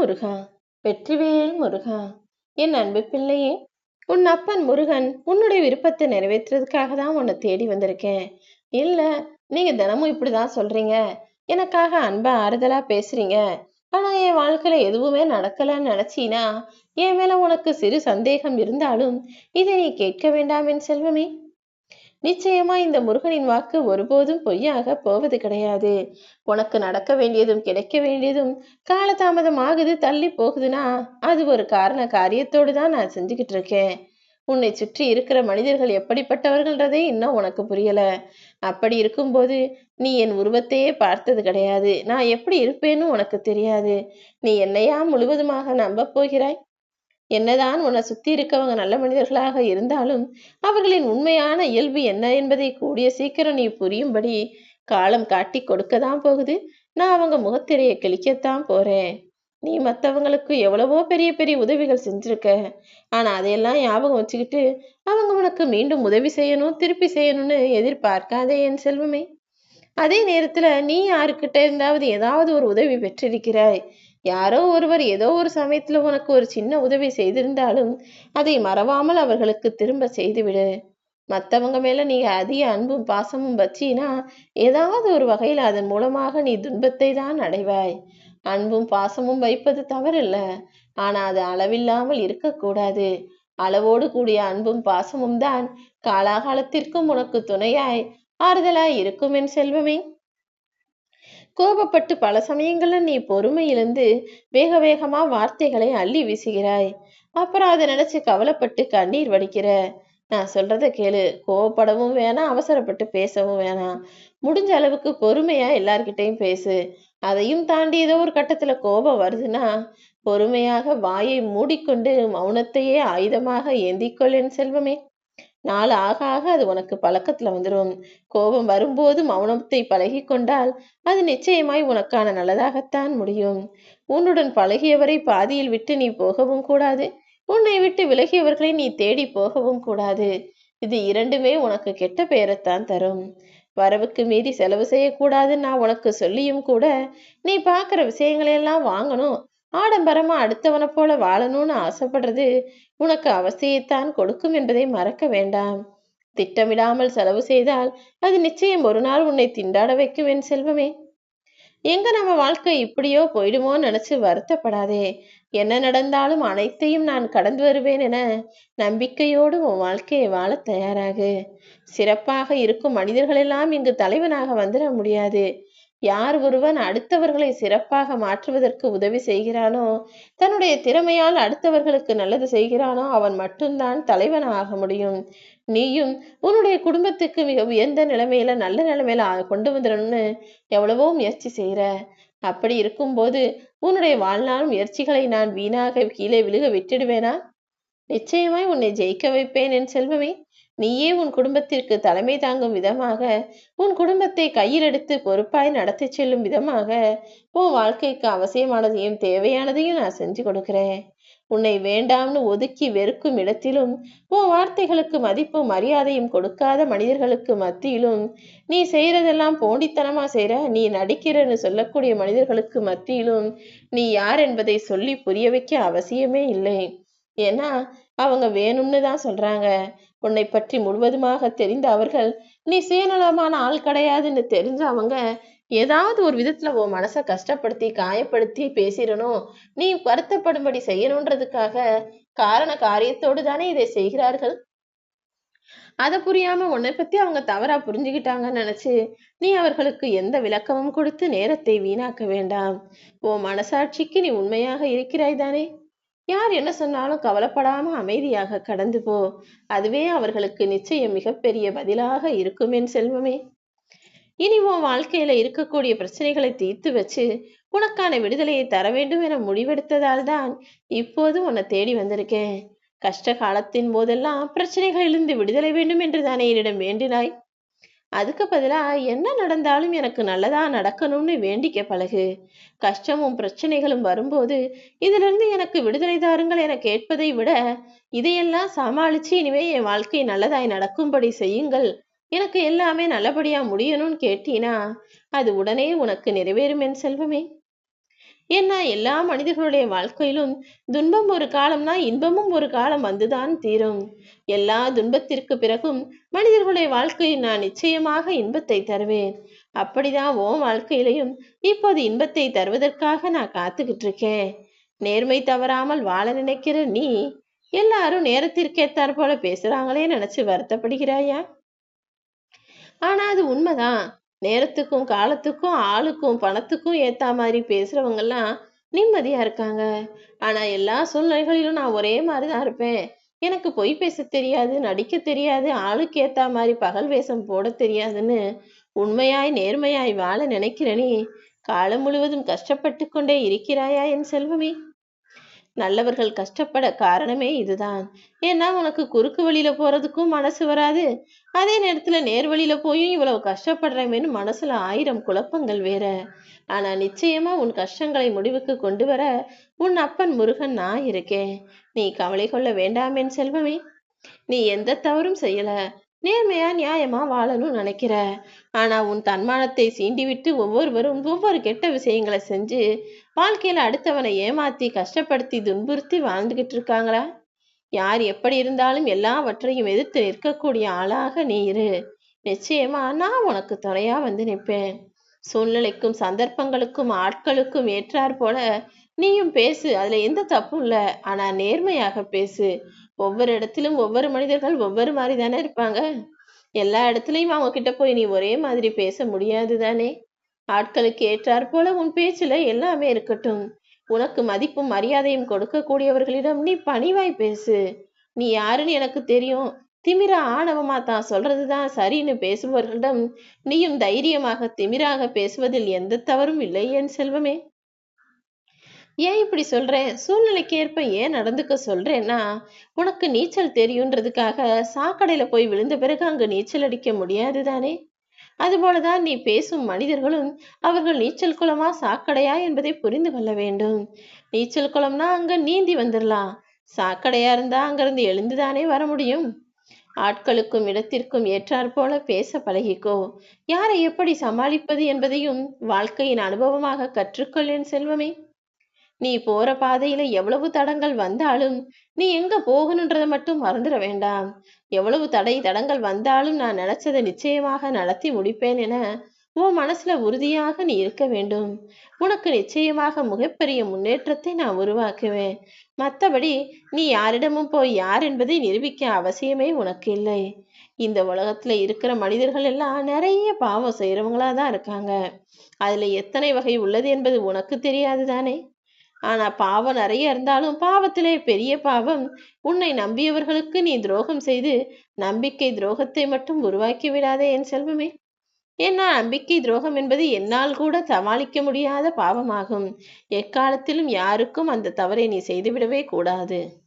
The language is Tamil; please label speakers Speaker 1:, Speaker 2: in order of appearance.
Speaker 1: முருகா வெற்றிவேல் முருகா. என் அன்பு பிள்ளையே உன் அப்பன் முருகன் உன்னுடைய விருப்பத்தை நிறைவேற்றுறதுக்காக தான் உன்னை தேடி வந்திருக்கேன். இல்லை நீங்க தினமும் இப்படிதான் சொல்றீங்க. எனக்காக அன்பா ஆறுதலா பேசுறீங்க. ஆனா என் வாழ்க்கையில எதுவுமே நடக்கலன்னு நினைச்சீனா என் மேல உனக்கு சிறு சந்தேகம் இருந்தாலும் இதை நீ கேட்க வேண்டாம் என் செல்வமே. நிச்சயமா இந்த முருகனின் வாக்கு ஒருபோதும் பொய்யாக போவது கிடையாது. உனக்கு நடக்க வேண்டியதும் கிடைக்க வேண்டியதும் காலதாமதம் ஆகுது தள்ளி போகுதுன்னா அது ஒரு காரண காரியத்தோடு தான் நான் செஞ்சுக்கிட்டு இருக்கேன். உன்னை சுற்றி இருக்கிற மனிதர்கள் எப்படிப்பட்டவர்கள்ன்றதே இன்னும் உனக்கு புரியல. அப்படி இருக்கும்போது நீ என் உருவத்தையே பார்த்தது கிடையாது. நான் எப்படி இருப்பேன்னு உனக்கு தெரியாது. நீ என்னையா முழுவதுமாக நம்ப போகிறாய்? என்னதான் உன்னை சுத்தி இருக்கவங்க நல்ல மனிதர்களாக இருந்தாலும் அவர்களின் உண்மையான இயல்பு என்ன என்பதை கூடிய சீக்கிரம் நீ புரியும்படி காலம் காட்டி கொடுக்கதான் போகுது. நான் அவங்க முகத்திரையை கிழிக்கத்தான் போறேன். நீ மற்றவங்களுக்கு எவ்வளவோ பெரிய பெரிய உதவிகள் செஞ்சிருக்க. ஆனா அதையெல்லாம் ஞாபகம் வச்சுக்கிட்டு அவங்க உனக்கு மீண்டும் உதவி செய்யணும் திருப்பி செய்யணும்னு எதிர்பார்க்காதே என் செல்வமே. அதே நேரத்துல நீ யாருக்கிட்ட இருந்தாவது ஏதாவது ஒரு உதவி பெற்றிருக்கிறாய். யாரோ ஒருவர் ஏதோ ஒரு சமயத்துல உனக்கு ஒரு சின்ன உதவி செய்திருந்தாலும் அதை மறவாமல் அவர்களுக்கு திரும்ப செய்துவிடு. மற்றவங்க மேல நீ அதிக அன்பும் பாசமும் வச்சினா ஏதாவது ஒரு வகையில் அதன் மூலமாக நீ துன்பத்தை தான் அடைவாய். அன்பும் பாசமும் வைப்பது தவறில்ல. ஆனா அது அளவில்லாமல் இருக்கக்கூடாது. அளவோடு கூடிய அன்பும் பாசமும் தான் காலாகாலத்திற்கும் உனக்கு துணையாய் ஆறுதலாய் இருக்கும் என் செல்வமே. கோபப்பட்டு பல சமயங்கள்ல நீ பொறுமையிலிருந்து வேக வேகமா வார்த்தைகளை அள்ளி வீசுகிறாய். அப்புறம் அதை நினைச்சு கவலைப்பட்டு கண்ணீர் வடிக்கிற. நான் சொல்றத கேளு. கோவப்படவும் வேணாம் அவசரப்பட்டு பேசவும் வேணாம். முடிஞ்ச அளவுக்கு பொறுமையா எல்லார்கிட்டையும் பேசு. அதையும் தாண்டி ஏதோ ஒரு கட்டத்துல கோபம் வருதுன்னா பொறுமையாக வாயை மூடிக்கொண்டு மௌனத்தையே ஆயுதமாக ஏந்திக்கொள் என் செல்வமே. நாள் ஆக ஆக அது உனக்கு பழக்கத்துல வந்துடும் கோபம் வரும்போது மௌனத்தை பழகி கொண்டால் அது நிச்சயமாய் உனக்கான நல்லதாகத்தான் முடியும். உன்னுடன் பழகியவரை பாதியில் விட்டு நீ போகவும் கூடாது. உன்னை விட்டு விலகியவர்களை நீ தேடி போகவும் கூடாது. இது இரண்டுமே உனக்கு கெட்ட பெயரைத்தான் தரும். வரவுக்கு மீறி செலவு செய்யக்கூடாதுன்னு நான் உனக்கு சொல்லியும் கூட நீ பார்க்குற விஷயங்களையெல்லாம் வாங்கணும். ஆடம்பரமா அடுத்தவனை போல வாழணும்னு ஆசைப்படுறது உனக்கு அவசியத்தான் கொடுக்கும் என்பதை மறக்க வேண்டாம். திட்டமிடாமல் செலவு செய்தால் அது நிச்சயம் ஒரு நாள் உன்னை திண்டாட வைக்கும் என் செல்வமே. எங்க நம்ம வாழ்க்கை இப்படியோ போயிடுமோன்னு நினைச்சு வருத்தப்படாதே. என்ன நடந்தாலும் அனைத்தையும் நான் கடந்து வருவேன் என நம்பிக்கையோடு உன் வாழ்க்கையை வாழ தயாராகு. சிறப்பாக இருக்கும் மனிதர்களெல்லாம் இங்கு தலைவனாக வந்துட முடியாது. யார் ஒருவன் அடுத்தவர்களை சிறப்பாக மாற்றுவதற்கு உதவி செய்கிறானோ தன்னுடைய திறமையால் அடுத்தவர்களுக்கு நல்லது செய்கிறானோ அவன் மட்டும்தான் தலைவன் ஆக முடியும். நீயும் உன்னுடைய குடும்பத்துக்கு மிக உயர்ந்த நிலைமையில நல்ல நிலைமையில கொண்டு வந்துடணும்னு எவ்வளவோ முயற்சி செய்யற அப்படி இருக்கும்போது உன்னுடைய வாழ்நாள் முயற்சிகளை நான் வீணாக கீழே விழுக விட்டுடுவேனா? நிச்சயமாய் உன்னை ஜெயிக்க வைப்பேன் என் செல்வமே. நீயே உன் குடும்பத்திற்கு தலைமை தாங்கும் விதமாக உன் குடும்பத்தை கையில் எடுத்து பொறுப்பாய் நடத்தி செல்லும் விதமாக உன் வாழ்க்கைக்கு அவசியமானதையும் தேவையானதையும் நான் செஞ்சு கொடுக்கிறேன். உன்னை வேண்டாம்னு ஒதுக்கி வெறுக்கும் இடத்திலும் உன் வார்த்தைகளுக்கு மதிப்பும் மரியாதையும் கொடுக்காத மனிதர்களுக்கு மத்தியிலும் நீ செய்யறதெல்லாம் போண்டித்தனமா செய்யற நீ நடிக்கிறன்னு சொல்லக்கூடிய மனிதர்களுக்கு மத்தியிலும் நீ யார் என்பதை சொல்லி புரிய வைக்க அவசியமே இல்லை. ஏன்னா அவங்க வேணும்னு தான் சொல்றாங்க. உன்னை பற்றி முழுவதுமாக தெரிந்த அவர்கள் நீ சுயநலமான ஆள் கிடையாதுன்னு தெரிஞ்ச அவங்க ஏதாவது ஒரு விதத்துல உன் மனசை கஷ்டப்படுத்தி காயப்படுத்தி பேசிடணும். நீ வருத்தப்படும்படி செய்யணுன்றதுக்காக காரண காரியத்தோடு தானே இதை செய்கிறார்கள்? அதை புரியாம உன்னை பத்தி அவங்க தவறா புரிஞ்சுக்கிட்டாங்கன்னு நினைச்சு நீ அவர்களுக்கு எந்த விளக்கமும் கொடுத்து நேரத்தை வீணாக்க வேண்டாம். உன் மனசாட்சிக்கு நீ உண்மையாக இருக்கிறாய் தானே? யார் என்ன சொன்னாலும் கவலைப்படாம அமைதியாக கடந்து போ. அதுவே அவர்களுக்கு நிச்சயம் மிகப்பெரிய பதிலாக இருக்கும் என் செல்வமே. இனி உன் வாழ்க்கையில இருக்கக்கூடிய பிரச்சனைகளை தீர்த்து வச்சு உனக்கான விடுதலையை தர வேண்டும் என முடிவெடுத்ததால் தான் இப்போது உன்னை தேடி வந்திருக்கேன். கஷ்ட காலத்தின் போதெல்லாம் பிரச்சனைகளிலிருந்து விடுதலை வேண்டும் என்று தானே என்னிடம் வேண்டினாய். அதுக்கு பதிலா என்ன நடந்தாலும் எனக்கு நல்லதா நடக்கணும்னு வேண்டிக்க பழகு. கஷ்டமும் பிரச்சனைகளும் வரும்போது இதிலிருந்து எனக்கு விடுதலை தாருங்கள் என கேட்பதை விட இதையெல்லாம் சமாளிச்சு இனிமே என் வாழ்க்கை நல்லதாய் நடக்கும்படி செய்யுங்கள். எனக்கு எல்லாமே நல்லபடியா முடியணும்னு கேட்டீனா அது உடனே உனக்கு நிறைவேறும் என் செல்வமே. ஏன்னா எல்லா மனிதர்களுடைய வாழ்க்கையிலும் துன்பம் ஒரு காலம்னா இன்பமும் ஒரு காலம் வந்துதான் தீரும். எல்லா துன்பத்திற்கு பிறகும் மனிதர்களுடைய வாழ்க்கையில் நான் நிச்சயமாக இன்பத்தை தருவேன். அப்படிதான் ஓ வாழ்க்கையிலையும் இப்போது இன்பத்தை தருவதற்காக நான் காத்துக்கிட்டு இருக்கேன் நேர்மை தவறாமல் வாழ நினைக்கிற நீ எல்லாரும் நேரத்திற்கேத்தாற் போல பேசுறாங்களே நினைச்சு வருத்தப்படுகிறாயா? ஆனா அது உண்மைதான். நேரத்துக்கும் காலத்துக்கும் ஆளுக்கும் பணத்துக்கும் ஏற்ற மாதிரி பேசுறவங்க எல்லாம் நிம்மதியா இருக்காங்க. ஆனா எல்லா சூழ்நிலைகளிலும் நான் ஒரே மாதிரிதான் இருப்பேன். எனக்கு பொய் பேச தெரியாது நடிக்க தெரியாது ஆளுக்கு ஏத்த மாதிரி பகல் வேஷம் போட தெரியாதுன்னு உண்மையாய் நேர்மையாய் வாழ நினைக்கிற நீ காலம் முழுவதும் கஷ்டப்பட்டு கொண்டே இருக்கிறாயா என் செல்வமே? நல்லவர்கள் கஷ்டப்பட காரணமே இதுதான். ஏன்னா உனக்கு குறுக்கு வழியில போறதுக்கும் மனசு வராது. அதே நேரத்துல நேர் வழியில போயும் இவ்வளவு கஷ்டப்படுறேமேன்னு மனசுல ஆயிரம் குழப்பங்கள் வேற. ஆனா நிச்சயமா உன் கஷ்டங்களை முடிவுக்கு கொண்டு வர உன் அப்பன் முருகன் நான் இருக்கேன். நீ கவலை கொள்ள வேண்டாமேன் செல்வமே. நீ எந்த தவறும் செய்யல. நேர்மையா நியாயமா வாழணும்னு நினைக்கிற. ஆனா உன் தன்மானத்தை சீண்டிவிட்டு ஒவ்வொருவரும் ஒவ்வொரு கெட்ட விஷயங்களை செஞ்சு வாழ்க்கையில அடுத்தவனை ஏமாத்தி கஷ்டப்படுத்தி துன்புறுத்தி வாழ்ந்துகிட்டு இருக்காங்களா? யார் எப்படி இருந்தாலும் எல்லாவற்றையும் எதிர்த்து நிற்கக்கூடிய ஆளாக நீ இரு. நிச்சயமா நான் உனக்கு துணையா வந்து நிற்பேன். சூழ்நிலைக்கும் சந்தர்ப்பங்களுக்கும் ஆட்களுக்கும் ஏற்றாற் போல நீயும் பேசு. அதுல எந்த தப்பும் இல்ல. ஆனா நேர்மையாக பேசு. ஒவ்வொரு இடத்திலும் ஒவ்வொரு மனிதர்கள் ஒவ்வொரு மாதிரி தானே இருப்பாங்க. எல்லா இடத்துலயும் அவங்க கிட்ட போய் நீ ஒரே மாதிரி பேச முடியாது தானே ஆட்களுக்கு ஏற்றாற் போல உன் பேச்சுல எல்லாமே இருக்கட்டும். உனக்கு மதிப்பும் மரியாதையும் கொடுக்கக்கூடியவர்களிடம் நீ பணிவாய் பேசு. நீ யாருன்னு எனக்கு தெரியும். திமிர ஆணவமா தான் சொல்றதுதான் சரின்னு பேசுபவர்களிடம் நீயும் தைரியமாக திமிராக பேசுவதில் எந்த தவறும் இல்லை என் செல்வமே. ஏன் இப்படி சொல்றேன் சூழ்நிலைக்கு ஏற்ப ஏன் நடந்துக்க சொல்றேன்னா உனக்கு நீச்சல் தெரியுன்றதுக்காக சாக்கடையில போய் விழுந்த பிறகு அங்கு நீச்சல் அடிக்க முடியாது தானே அதுபோலதான் நீ பேசும் மனிதர்களும் அவர்கள் நீச்சல் குளமா சாக்கடையா என்பதை புரிந்து கொள்ள வேண்டும். நீச்சல் குளம்னா அங்க நீந்தி வந்துடலாம் சாக்கடையா இருந்தா அங்கிருந்து எழுந்துதானே வர முடியும். ஆட்களுக்கும் இடத்திற்கும் ஏற்றாற் போல பேச பழகிக்கோ. யாரை எப்படி சமாளிப்பது என்பதையும் வாழ்க்கையின் அனுபவமாக கற்றுக்கொள்ளேன் செல்வமே. நீ போற பாதையில எவ்வளவு தடங்கள் வந்தாலும் நீ எங்க போகணுன்றதை மட்டும் மறந்துட வேண்டாம். எவ்வளவு தடை தடங்கள் வந்தாலும் நான் நினைச்சதை நிச்சயமாக நடத்தி முடிப்பேன் என உன் மனசுல உறுதியாக நீ இருக்க வேண்டும். உனக்கு நிச்சயமாக மிகப்பெரிய முன்னேற்றத்தை நான் உருவாக்குவேன். மற்றபடி நீ யாரிடமும் போய் யார் என்பதை நிரூபிக்க அவசியமே உனக்கு இல்லை. இந்த உலகத்துல இருக்கிற மனிதர்கள் எல்லாம் நிறைய பாவம் செய்யறவங்களா தான் இருக்காங்க. அதுல எத்தனை வகை உள்ளது என்பது உனக்கு தெரியாது தானே? ஆனா பாவம் நிறைய இருந்தாலும் பாவத்திலே பெரிய பாவம். உன்னை நம்பியவர்களுக்கு நீ துரோகம் செய்து நம்பிக்கை துரோகத்தை மட்டும் உருவாக்கி விடாதே என் செல்வமே. ஏன்னா நம்பிக்கை துரோகம் என்பது என்னால் கூட சமாளிக்க முடியாத பாவமாகும். எக்காலத்திலும் யாருக்கும் அந்த தவறை நீ செய்துவிடவே கூடாது.